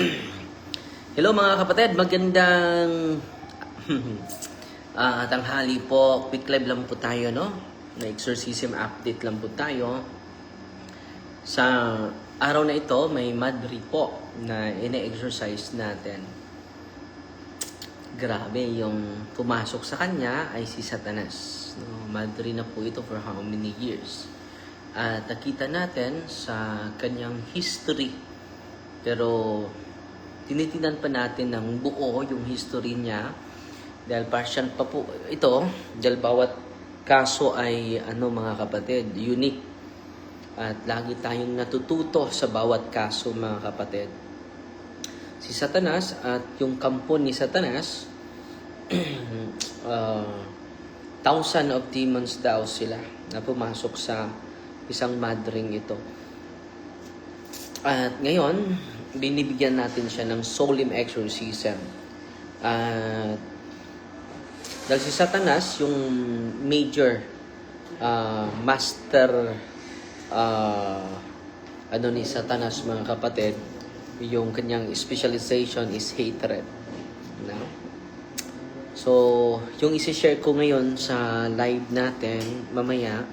Hello mga kapatid, magandang ah, tanghali po. Quick live lang po tayo, no? Na exorcism update lang po tayo. Sa araw na ito, may madri po na ine-exercise natin. Grabe, yung pumasok sa kanya ay si Satanas. No? Madri na po ito for how many years. At nakita natin sa kanyang history. Pero tinitinan pa natin ng buo yung history niya. Dahil partial pa po. Ito dahil bawat kaso ay ano mga kapatid unique. At lagi tayong natututo sa bawat kaso mga kapatid. Si Satanas at yung kampo ni Satanas uh, thousand of demons daw sila na pumasok sa isang madring ito. At ngayon, binibigyan natin siya ng solemn exorcism. At dahil si Satanas, yung major ah, master ah, ano ni Satanas mga kapatid, yung kanyang specialization is hatred. No? So, yung isi-share ko ngayon sa live natin mamaya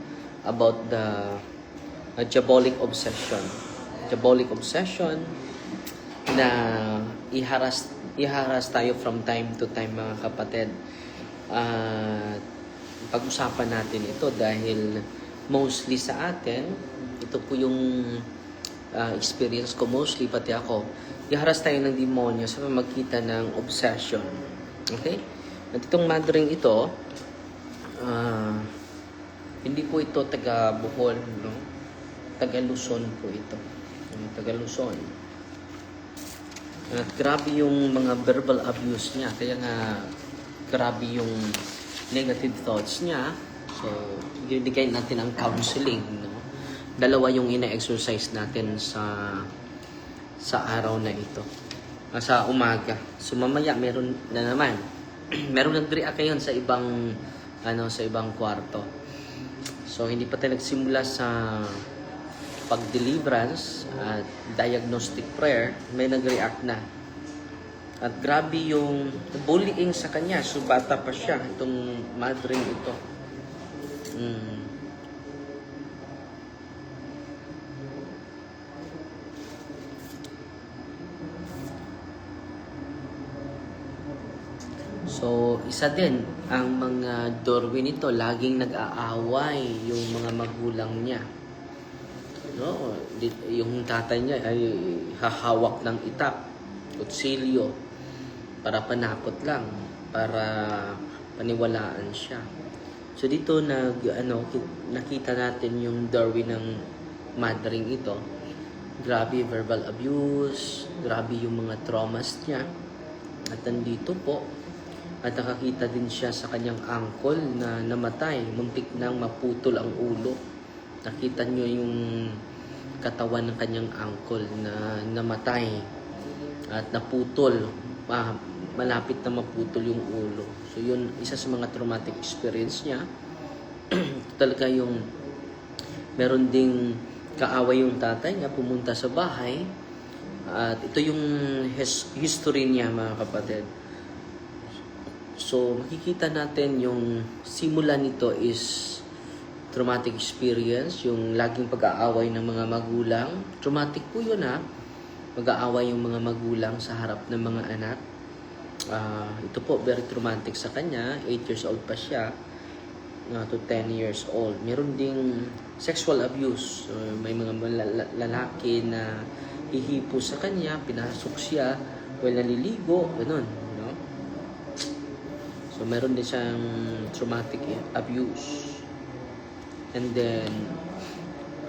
about the uh, diabolic obsession. Diabolic obsession na iharas iharas tayo from time to time mga kapatid. At pag-usapan natin ito dahil mostly sa atin, ito po yung uh, experience ko mostly pati ako. Iharas tayo ng demonyo sa pamamagitan ng obsession. Okay? At itong mothering ito, ah, hindi po ito taga Bohol, no? Taga Luzon po ito. Taga Luzon. At grabe yung mga verbal abuse niya. Kaya nga, grabe yung negative thoughts niya. So, binigay natin ang counseling, no? Dalawa yung ina-exercise natin sa sa araw na ito. Ah, Sa umaga. So, mamaya meron na naman. meron nag-react ngayon sa ibang ano sa ibang kwarto. So hindi pa tayo nagsimula sa pag-deliverance at diagnostic prayer, may nag-react na. At grabe yung bullying sa kanya. So bata pa siya, itong madring ito. Mm. So, isa din ang mga doorway nito, laging nag-aaway yung mga magulang niya. No, yung tatay niya ay hahawak ng itak, kutsilyo, para panakot lang, para paniwalaan siya. So dito nag ano ki- nakita natin yung doorway ng mothering ito. Grabe verbal abuse, grabe yung mga traumas niya. At nandito po, at nakakita din siya sa kanyang angkol na namatay. Muntik nang maputol ang ulo. Nakita niyo yung katawan ng kanyang angkol na namatay. At naputol. Ah, malapit na maputol yung ulo. So yun, isa sa mga traumatic experience niya. Talaga yung meron ding kaaway yung tatay niya pumunta sa bahay. At ito yung his- history niya mga kapatid. So, makikita natin yung simula nito is traumatic experience, yung laging pag-aaway ng mga magulang. Traumatic po yun ha. Mag-aaway yung mga magulang sa harap ng mga anak. Ah, ito po, very traumatic sa kanya. 8 years old pa siya uh, to 10 years old. Meron ding sexual abuse. Uh, may mga lalaki na hihipo sa kanya, pinasok siya, while naliligo, ganun. No? So, meron din siyang traumatic abuse. And then,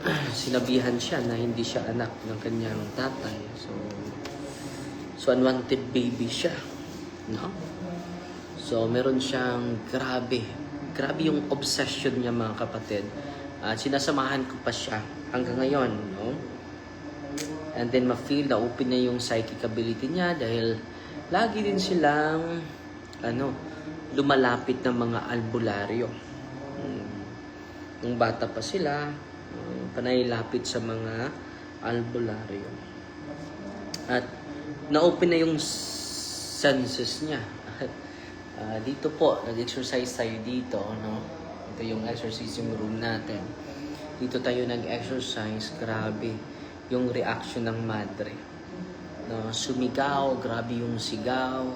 sinabihan siya na hindi siya anak ng kanyang tatay. So, so unwanted baby siya. No? So, meron siyang grabe. Grabe yung obsession niya mga kapatid. At sinasamahan ko pa siya hanggang ngayon. No? And then, ma-feel na open na yung psychic ability niya dahil lagi din silang ano, lumalapit ng mga albularyo. Nung bata pa sila, uh, panay lapit sa mga albularyo. At na-open na yung senses niya. Ah, dito po, nag-exercise tayo dito, no? Ito yung exercising room natin. Dito tayo nag-exercise, grabe yung reaction ng madre. No, sumigaw, grabe yung sigaw.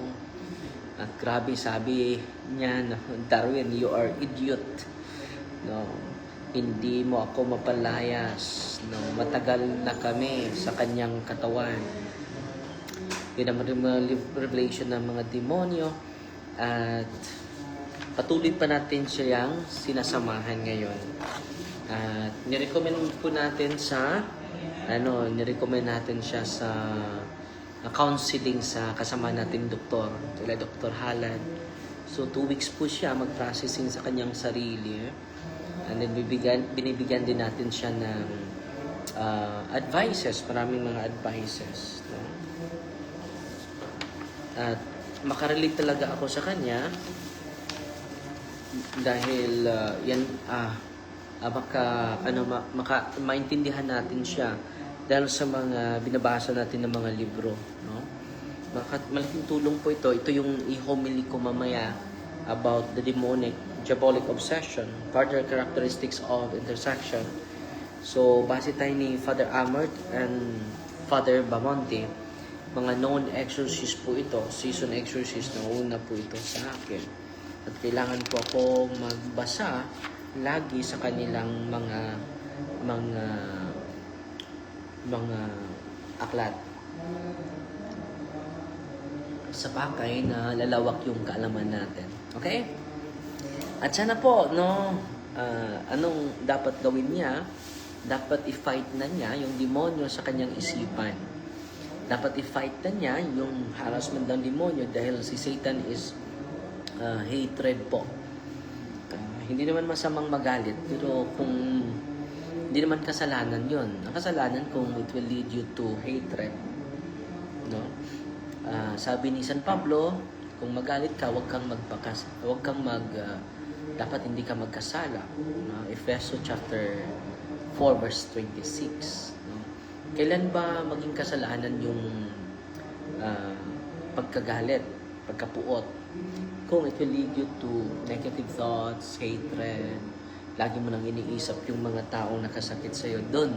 At grabe sabi niya, no, Darwin, you are idiot. No, hindi mo ako mapalayas. No, matagal na kami sa kanyang katawan. Yun ang mga revelation ng mga demonyo. At patuloy pa natin siyang sinasamahan ngayon. At nirecommend po natin sa ano, nirecommend natin siya sa uh, counseling sa kasama nating doktor, sila Dr. Halan. So, two weeks po siya mag-processing sa kanyang sarili. Then, bibigyan, binibigyan din natin siya ng uh, advices, maraming mga advices. No? At makarelate talaga ako sa kanya dahil uh, yan ah ah, maka ano ma, maka maintindihan natin siya dahil sa mga binabasa natin ng mga libro no Maka, malaking tulong po ito ito yung i-homily ko mamaya about the demonic diabolic obsession further characteristics of intersection. So base tayo ni Father Amert and Father Bamonte. Mga known exorcist po ito season exorcist na una po ito sa akin. At kailangan po akong magbasa lagi sa kanilang mga mga mga aklat. Sa pakay na lalawak yung kaalaman natin. Okay? At sana po, no, ah, anong dapat gawin niya? Dapat i-fight na niya yung demonyo sa kanyang isipan. Dapat i-fight na niya yung harassment ng demonyo dahil si Satan is ah, hatred po. Ah, hindi naman masamang magalit, pero kung hindi naman kasalanan yon. Ang kasalanan kung it will lead you to hatred. No? Ah, sabi ni San Pablo, kung magalit ka, huwag kang magpakas, huwag kang mag ah, dapat hindi ka magkasala. No? Efeso chapter 4 verse 26. No? Kailan ba maging kasalanan yung ah, pagkagalit, pagkapuot? Kung it will lead you to negative thoughts, hatred, lagi mo nang iniisip yung mga taong nakasakit sa'yo doon.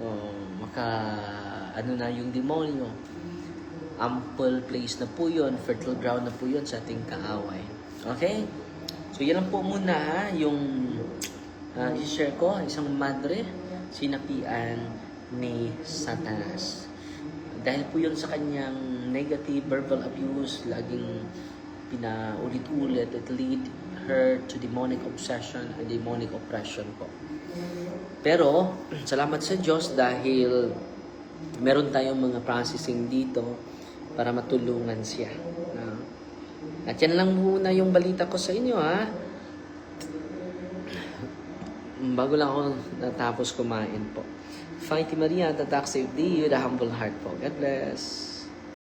Oh, maka, ano na yung demonyo. Ample place na po yun, fertile ground na po yun sa ating kaaway. Okay? So, yan lang po muna ha, yung uh, i-share ko, isang madre, sinapian ni Satanas. Dahil po yun sa kanyang negative verbal abuse, laging pinaulit-ulit, it lead her to demonic obsession and demonic oppression po. Pero, salamat sa Diyos dahil meron tayong mga processing dito para matulungan siya. No? At yan lang muna yung balita ko sa inyo ha. Bago lang ako natapos kumain po. Fighty Maria, the tax save a humble heart po. God bless.